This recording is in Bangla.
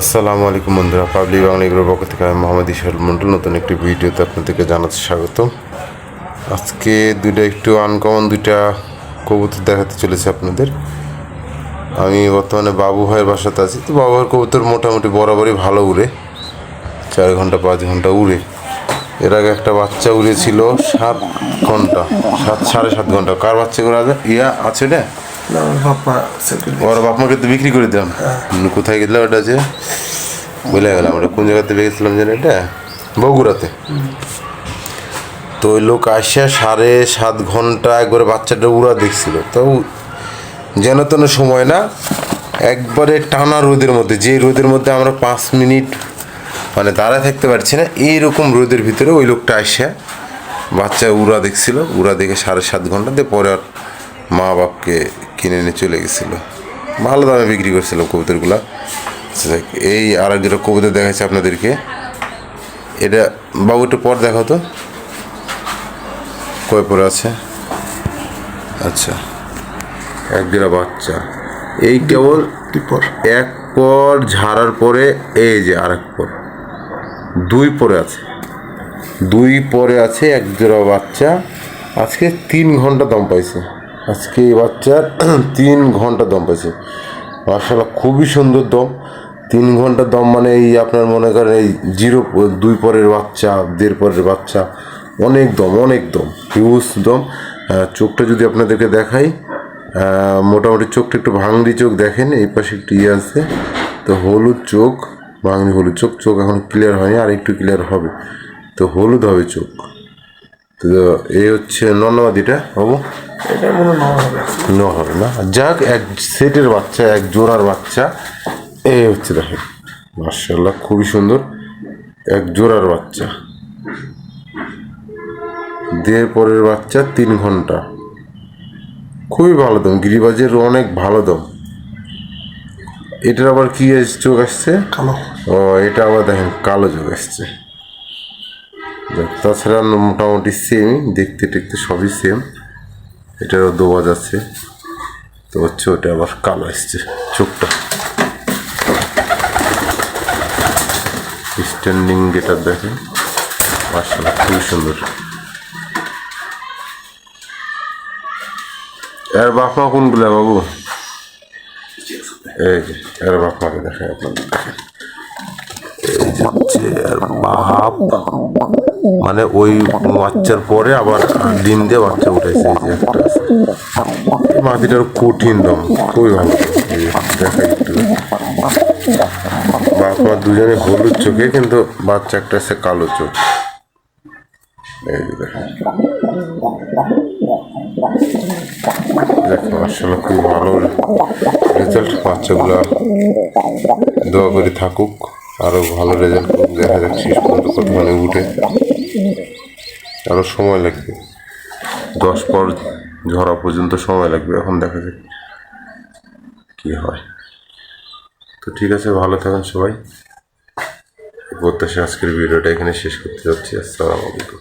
আসসালামু আলাইকুম বন্ধুরা, পাবলিক বাংলা এগুলোর পক্ষ থেকে আমি মোহাম্মদ ইশাল মন্ডল। নতুন একটি ভিডিওতে আপনাদেরকে জানাতে স্বাগত। আজকে দুইটা একটু আনকমন দুইটা কবুতর দেখাতে চলেছে আপনাদের। আমি বর্তমানে বাবু ভাইয়ের বাসাতে আছি, তো বাবু ভাইয়ের কবুতর মোটামুটি বরাবরই ভালো উড়ে। চার ঘণ্টা, পাঁচ ঘণ্টা উড়ে। এর আগে একটা বাচ্চা উড়েছিল সাত ঘণ্টা, সাত, সাড়ে সাত ঘণ্টা। কার বাচ্চা করে ইয়া, আছে না? না আমার সেকেন্ড ওর বাপ মাকে তো বিক্রি করে দিলাম। কোথায় গেছিলাম ওটা আছে বলে গেলাম ওটা কোন জায়গাতে পেয়েছিলাম যেন এটা? বগুড়াতে। তো ওই লোক আসিয়া সাড়ে সাত ঘণ্টা একবারে বাচ্চাটা উড়া দেখছিল। তো যেন তেন সময় না একবারে টানা রোদের মধ্যে যে রোদের মধ্যে আমরা পাঁচ মিনিট মানে দাঁড়ায় থাকতে পারছি না এইরকম রোদের ভিতরে ওই লোকটা আসিয়া বাচ্চা উড়া দেখছিল উড়া দেখে সাড়ে সাত ঘণ্টা দিয়ে পরে আর মা বাপকে কিনে নিয়ে চলে গেছিল। ভালো দামে বিক্রি করছিলাম কবুতরগুলা। আচ্ছা, এই আর এক যেটা কবুতর দেখাচ্ছে আপনাদেরকে। এটা বাবু একটু পর দেখাও তো। কয় পরে আছে? আচ্ছা এক জোড়া বাচ্চা। এই কেবল এক পর ঝাড়ার পরে এই যে আর এক পর। দুই পরে আছে। দুই পরে আছে এক জোড়া বাচ্চা। আজকে তিন ঘণ্টা দাম পাইছে। আজকে এই বাচ্চার তিন ঘণ্টা দম পাইছে। মার্শাল্লাহ খুবই সুন্দর দম। তিন ঘণ্টা দম মানে এই আপনার মনে করেন এই জিরো, দুই পরের বাচ্চা, দেড় পরের বাচ্চা, অনেক দম অনেক দম হিউজ দম। চোখটা যদি আপনাদেরকে দেখাই মোটামুটি চোখটা একটু ভাঙড়ি চোখ দেখেন, এই পাশে একটু ইয়ে আছে। তো হলুদ চোখ, ভাঙড়ি হলুদ চোখ চোখ এখন ক্লিয়ার হয়নি আর একটু ক্লিয়ার হবে। তো হলুদ হবে চোখ। তো এই হচ্ছে নন্নবাদিটা বাবু? এটা হবে ন। হবে না। যাক এক সেটের বাচ্চা এক জোড়ার বাচ্চা। এই হচ্ছে দেখেন মার্শাল্লাহ খুবই সুন্দর। এক জোড়ার বাচ্চা। দেড় পরের বাচ্চা তিন ঘণ্টা। খুবই ভালো দম গিরিবাজের অনেক ভালো দম। এটার আবার কি এস- চোখ আসছে? কালো। ও এটা আবার দেখেন কালো চোখ আসছে। তাছাড়া মোটামুটি সেম দেখতে টেকতে সবই সেম এটারও দোবাজ আছে। তো হচ্ছে ওটা আবার কালো আসছে, চোখটা। স্ট্যান্ডিং গেটার দেখেন। মার্শাল্লাহ খুবই সুন্দর। এর বাপ মা কোনগুলা বাবু? এই যে, এর বাপ মাকে দেখেন আপনাদের। দেখেন এই যে এর বাপ মানে ওই বাচ্চার পরে আবার ডিম দিয়ে বাচ্চা উঠেছে মাটিটার কঠিন দম খুবই ভালো দেখাই একটু। বাপ দুজনে হলুদ চোখে, কিন্তু বাচ্চা একটা আছে কালো চোখ। দেখো। আসলে খুব ভালো রেজাল্ট দোয়া করে থাকুক আরও ভালো রেজাল্ট দেখা যাক শেষ পর্যন্ত উঠে। আরও সময় লাগবে। দশ পর ঝরা পর্যন্ত সময় লাগবে, এখন দেখা যাক কি হয়। তো ঠিক আছে, ভালো থাকেন সবাই। প্রত্যাশা আজকের ভিডিওটা এখানে শেষ করতে যাচ্ছি। আসসালামু আলাইকুম।